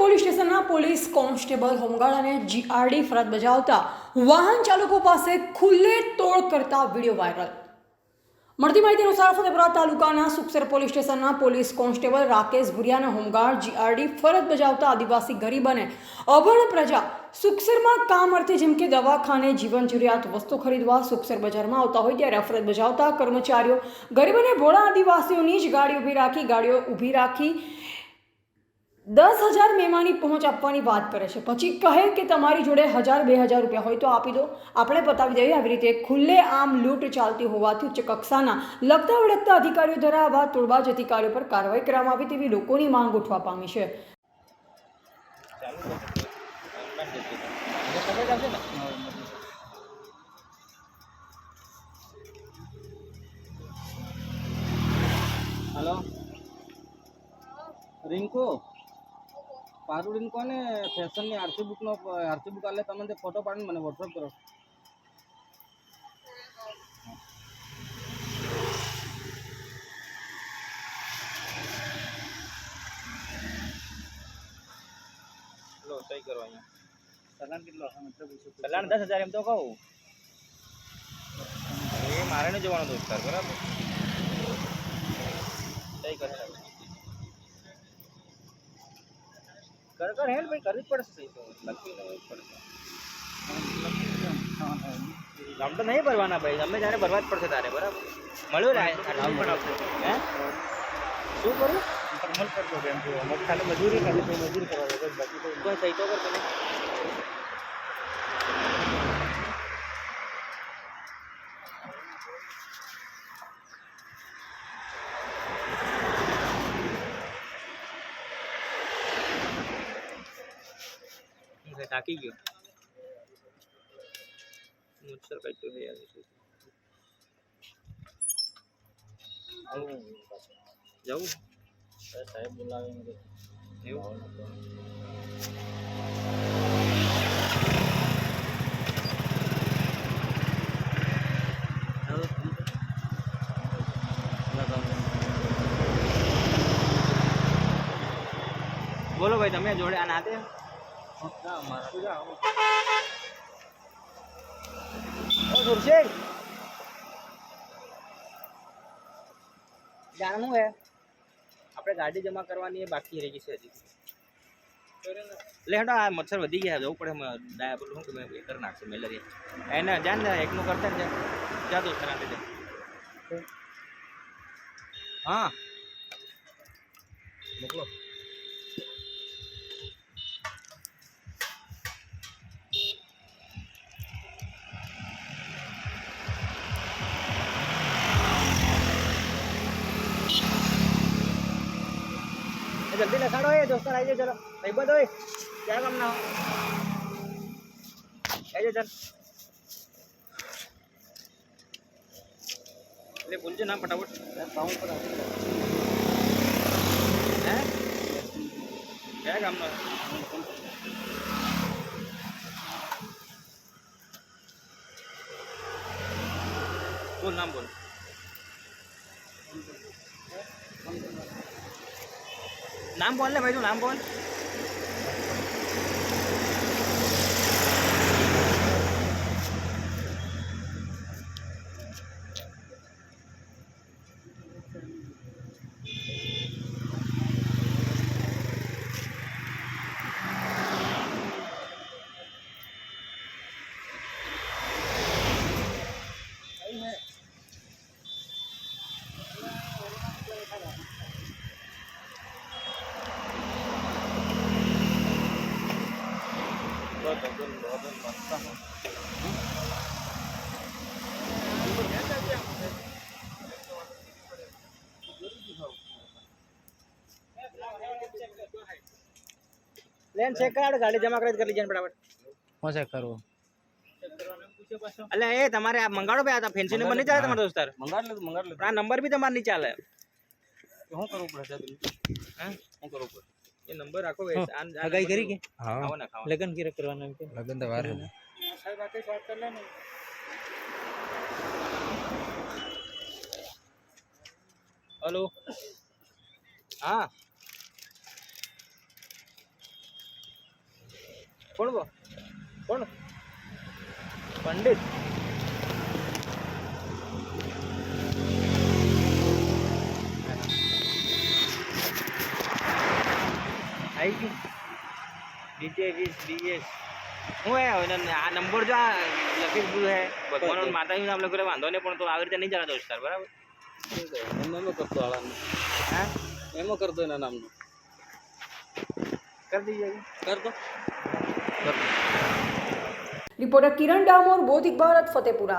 Police સ્ટેશનના police constable home guard અને GRD ફરજ બજાવતા વાહન ચાલકો પાસે ખુલ્લે તોડ કરતા વીડિયો વાયરલ. મળતી માહિતી અનુસાર ફતેપુરા તાલુકાના સુખસર પોલીસ સ્ટેશનના પોલીસ કોન્સ્ટેબલ રાકેશ ભુરિયાના હોમગાર્ડ જીઆરડી ફરજ બજાવતા આદિવાસી ગરીબ અને અભણ પ્રજા સુખસરમાં કામ અર્થે જેમ કે દવાખાને, જીવન જરૂરિયાત વસ્તુ ખરીદવા સુખસર બજારમાં આવતા હોય ત્યારે ફરજ બજાવતા કર્મચારીઓ ગરીબ અને ભોળા આદિવાસીઓની જ ગાડી ઊભી રાખી, ગાડીઓ ઊભી રાખી દસ હજાર મહેમાની પહોંચ આપવાની વાત કરે છે. પછી કહે કે તમારી જોડે હજાર, બે હજાર રૂપિયા હોય તો આપી દો. આપણે પતાવી દઈએ આવી રીતે ખુલ્લે આમ લૂંટ ચાલતી હોવાથી ઉચ્ચ કક્ષાના લગતા વળગતા અધિકારીઓ દ્વારા આવા તોડબાજ અધિકારીઓ પર કાર્યવાહી કરવામાં આવી તેવી લોકોની માંગ ઉઠવા પામી છે. હેલો. રિંકુ? પારુ કોને ને ફેશનની આરસી બુકનો આરસી બુક આલે તમે તે ફોટો પાડીને મને વોટ્સઅપ કરો. લો સહી કરો અહીંયા. ચલાણ કેટલો હશે? મતલબ ચલાણ દસ હજાર એમ તો કહું. એ મારે નહીં જોવાનો દોસ્તાર બરાબર સહી કરે કર કર હેલ ભાઈ કરવી જ પડશે તો. લખી લેવું પડશે. નામ તો નહીં ભરવાના ભાઈ તમે જ્યારે ભરવા જ પડશે તારે બરાબર? મળ્યું ને આ પણ આવશે હે? શું કરું અમલ કરજો જો અમલ ખાલી મજૂરી તો મજૂરી કરવા બાકી તો સહી તો કર થાકી ગયો. મુચ્છર કાઢ્યો યાર છું. જવું સાહેબ બોલાવીને એવું? બોલો ભાઈ તમે જોડે આ નાતે જાણવું હે આપણે ગાડી જમા કરવાની બાકી રહી ગઈ છે હજી. લે હેડો આ મચ્છર વધી ગયા જવું પડે ડાયા શું કે એ કરી નાખશે મેલેરિયા. એને જાન ને એકનું કરતા ને જા દોસ્ત ના લીધે હા. મોકલો. એ જલ્દી લખાડો એ દોસ્તો આવી જાય ચલો ભાઈ બધો એ ક્યાં કામ ના આવી જાય ચાલ એટલે બોલજો ના ફટાફટ કાઉન્ટ પર હે ક્યાં કામનો બોલ નામ બોલ નામ બોલ ને ભાઈ તું નામ બોલ. લેન ચેક કરાડ ગાડી જમા કરી કરી લેજે ફટાફટ હું ચેક કરવું એટલે એ તમારે આ મંગાડો બે આ ફેન્સી નંબર નહીં ચાલે તમારો દોસ્તાર મંગાડ લે મંગાડ લે આ નંબર બી તમારે નહીં ચાલે શું કરવું પડે હે શું કરવું પડે એ નંબર રાખો બે આ આ કરી કે? હા લગન કિરે કરવાનું કે? લગન તો વાર સાહેબ આકે વાત કર લે ને હલો. હા. કોણ બો કોણ? પંડિત. આવી ગયું. ડીજે વીસ ડીએસ હું હે હવે આ નંબર જો આ લખી દીધું હે ભગવાન માતાજી નામ લખ્યું વાંધો નહીં પણ તો આવી રીતે નહીં ચલાતો સર બરાબર? એમ કરતો આળાનું. હા? એમાં કરતો એના નામનું. કરી દીજે કરતો. રિપોર્ટર કિરણ ડામોર બોધિક ભારત ફતેપુરા.